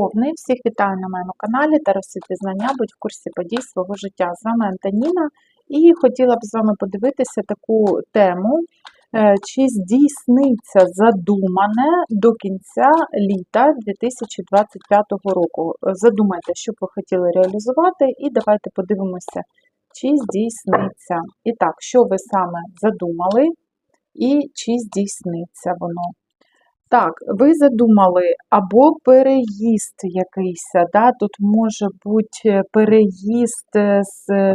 Овни. Всіх вітаю на моєму каналі та розсвітлі знання, будь в курсі подій свого життя. З вами Антоніна і хотіла б з вами подивитися таку тему, е, чи здійсниться задумане до кінця літа 2025 року. Задумайте, що б ви хотіли реалізувати, і давайте подивимося, чи здійсниться. І так, що ви саме задумали, і чи здійсниться воно. Так, ви задумали або переїзд якийсь, да? тут може бути переїзд е, з, е,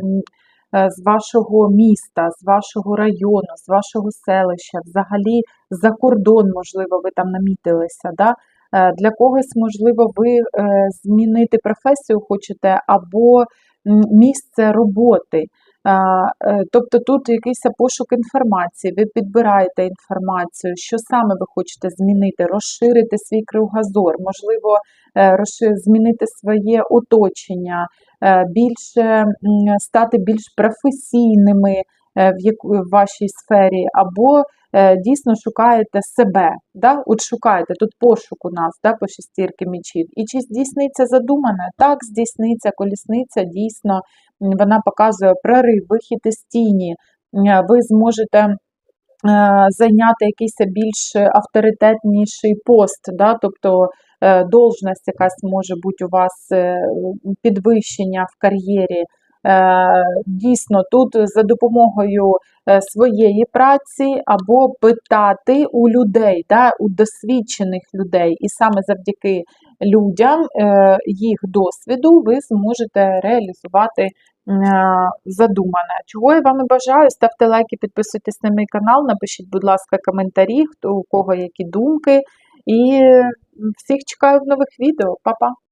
з вашого міста, з вашого району, з вашого селища, взагалі за кордон, можливо, ви там намітилися. Да? Е, Для когось, можливо, ви е, змінити професію хочете або місце роботи. Е, Тобто тут якийсь пошук інформації, ви підбираєте інформацію, що саме ви хочете змінити, розширити свій кругозор, можливо, е, змінити своє оточення, е, більше стати більш професійними в вашій сфері, або е, дійсно шукаєте себе. Да? От шукаєте, тут пошук у нас да, по шестірки мечів. І чи здійсниться задумане? Так, здійсниться, колісниця дійсно вона показує прорив, вихід із тіні. Ви зможете е, зайняти якийсь більш авторитетніший пост, да? тобто е, должність якась може бути у вас е, підвищення в кар'єрі. Е, Дійсно, тут за допомогою е, своєї праці або питати у людей, да, у досвідчених людей, і саме завдяки людям, е, їх досвіду, ви зможете реалізувати задумане. Чого я вам і бажаю? Ставте лайки, підписуйтесь на мій канал, напишіть, будь ласка, коментарі, хто у кого які думки. І всіх чекаю в нових відео. Па-па!